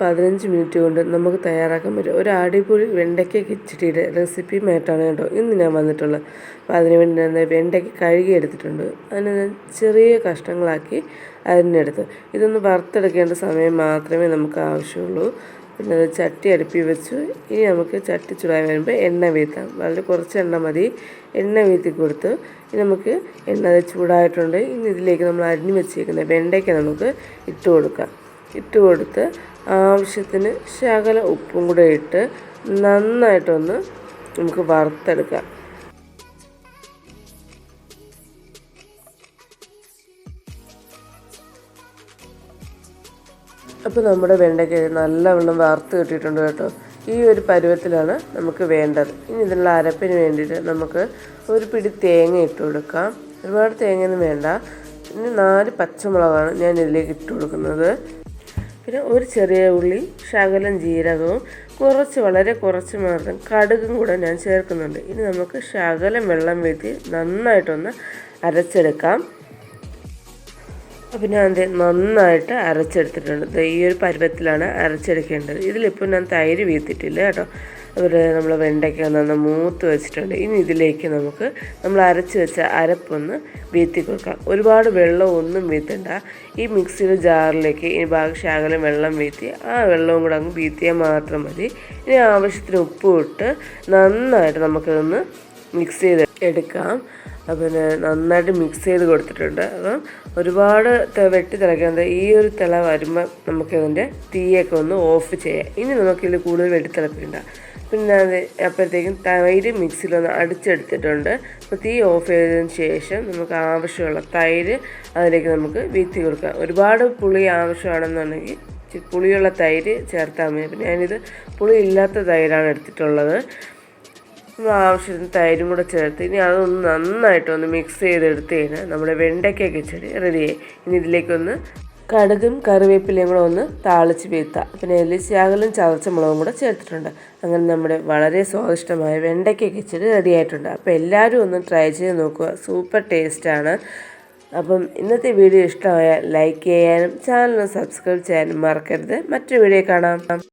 പതിനഞ്ച് മിനിറ്റ് കൊണ്ട് നമുക്ക് തയ്യാറാക്കാൻ പറ്റും. ഒരു അടിപൊളി വെണ്ടയ്ക്ക കിച്ചടിയുടെ റെസിപ്പിയുമായിട്ടാണ് കേട്ടോ. ഇന്ന് ഞാൻ വന്നിട്ടുള്ളത്. അപ്പോൾ അതിന് വേണ്ടി ഞാൻ വെണ്ടയ്ക്ക കഴുകി എടുത്തിട്ടുണ്ട്. അതിനെ ഞാൻ ചെറിയ കഷ്ണങ്ങളാക്കി അരിഞ്ഞെടുത്ത് ഇതൊന്ന് വറുത്തെടുക്കേണ്ട സമയം മാത്രമേ നമുക്ക് ആവശ്യമുള്ളൂ. പിന്നെ അത് ചട്ടി അടുപ്പി വെച്ചു. ഇനി നമുക്ക് ചട്ടി ചൂടായി വരുമ്പോൾ എണ്ണ വീത്താം വളരെ കുറച്ച് എണ്ണ മതി. എണ്ണ വീത്തി കൊടുത്ത് ഇനി നമുക്ക് എണ്ണ ചൂടായിട്ടുണ്ട്. ഇനി ഇതിലേക്ക് നമ്മൾ അരിഞ്ഞു വെച്ചേക്കുന്ന വെണ്ടയ്ക്ക നമുക്ക് ഇട്ട് കൊടുക്കാം. ഇട്ട് കൊടുത്ത് ആവശ്യത്തിന് ശകല ഉപ്പും കൂടെ ഇട്ട് നന്നായിട്ടൊന്ന് നമുക്ക് വറുത്തെടുക്കാം. അപ്പോൾ നമ്മുടെ വെണ്ടയ്ക്ക നല്ലവണ്ണം വറുത്ത് കിട്ടിയിട്ടുണ്ട് കേട്ടോ. ഈ ഒരു പരുവത്തിലാണ് നമുക്ക് വേണ്ടത്. ഇനി ഇതിനുള്ള അരപ്പിന് വേണ്ടിയിട്ട് നമുക്ക് ഒരു പിടി തേങ്ങ ഇട്ട് കൊടുക്കാം. ഒരുപാട് തേങ്ങയൊന്നും വേണ്ട. ഇനി നാല് പച്ചമുളകാണ് ഞാൻ ഇതിലേക്ക് ഇട്ട് കൊടുക്കുന്നത്. പിന്നെ ഒരു ചെറിയ ഉള്ളി ശകലം ജീരകവും കുറച്ച് വളരെ കുറച്ച് മാത്രം കടുകും കൂടെ ഞാൻ ചേർക്കുന്നുണ്ട്. ഇനി നമുക്ക് ശകലം വെള്ളം വീഴ്ത്തി നന്നായിട്ടൊന്ന് അരച്ചെടുക്കാം. പിന്നെ അത് നന്നായിട്ട് അരച്ചെടുത്തിട്ടുണ്ട്. ഈ ഒരു പരുവത്തിലാണ് അരച്ചെടുക്കേണ്ടത്. ഇതിലിപ്പോൾ ഞാൻ തൈര് വീത്തിട്ടില്ല കേട്ടോ. അതുപോലെ നമ്മൾ വെണ്ടയ്ക്ക നന്ന മൂത്ത് വെച്ചിട്ടുണ്ട്. ഇനി ഇതിലേക്ക് നമുക്ക് നമ്മൾ അരച്ച് വെച്ച അരപ്പൊന്ന് വീത്തി കൊടുക്കാം. ഒരുപാട് വെള്ളം ഒന്നും വീത്തണ്ട. ഈ മിക്സിയുടെ ജാറിലേക്ക് ഈ ഭാഗം ശകലം വെള്ളം വീത്തി ആ വെള്ളവും കൂടെ അങ്ങ് വീത്തിയാൽ മാത്രം മതി. ഇനി ആവശ്യത്തിന് ഉപ്പ് ഇട്ട് നന്നായിട്ട് നമുക്കതൊന്ന് മിക്സ് ചെയ്ത് എടുക്കാം. പിന്നെ നന്നായിട്ട് മിക്സ് ചെയ്ത് കൊടുത്തിട്ടുണ്ട്. അപ്പം ഒരുപാട് വെട്ടി തിളയ്ക്കുന്നത് ഈ ഒരു തിള വരുമ്പോൾ നമുക്കതിന്റെ തീയൊക്കെ ഒന്ന് ഓഫ് ചെയ്യാം. ഇനി നമുക്കിതിൽ കൂടുതൽ വെട്ടി തിളപ്പിക്കണ്ട. പിന്നെ അത് അപ്പോഴത്തേക്കും തൈര് മിക്സിയിലൊന്ന് അടിച്ചെടുത്തിട്ടുണ്ട്. അപ്പോൾ തീ ഓഫ് ചെയ്തതിന് ശേഷം നമുക്ക് ആവശ്യമുള്ള തൈര് അതിലേക്ക് നമുക്ക് വീത്തി കൊടുക്കാം. ഒരുപാട് പുളി ആവശ്യമാണെന്നുണ്ടെങ്കിൽ പുളിയുള്ള തൈര് ചേർത്താൽ മതി. പിന്നെ ഞാനിത് പുളി ഇല്ലാത്ത തൈരാണ് എടുത്തിട്ടുള്ളത്. ആവശ്യത്തിന് തൈരും കൂടെ ചേർത്ത് ഇനി അതൊന്ന് നന്നായിട്ടൊന്ന് മിക്സ് ചെയ്തെടുത്ത് കഴിഞ്ഞാൽ നമ്മുടെ വെണ്ടയ്ക്ക കിച്ചടി റെഡിയായി ഇനി ഇതിലേക്കൊന്ന് കടുകും കറിവേപ്പിലയും കൂടെ ഒന്ന് താളിച്ച് വീഴ്ത്തുക പിന്നെ അതിൽ ശകലം ചതച്ച മുളകും കൂടെ ചേർത്തിട്ടുണ്ട്. അങ്ങനെ നമ്മുടെ വളരെ സ്വാദിഷ്ടമായ വെണ്ടയ്ക്ക കിച്ചടി റെഡി ആയിട്ടുണ്ട്. അപ്പോൾ എല്ലാവരും ഒന്ന് ട്രൈ ചെയ്ത് നോക്കുക. സൂപ്പർ ടേസ്റ്റാണ് അപ്പം ഇന്നത്തെ വീഡിയോ ഇഷ്ടമായാൽ ലൈക്ക് ചെയ്യാനും ചാനൽ സബ്സ്ക്രൈബ് ചെയ്യാനും മറക്കരുത്. മറ്റൊരു വീഡിയോ കാണാം.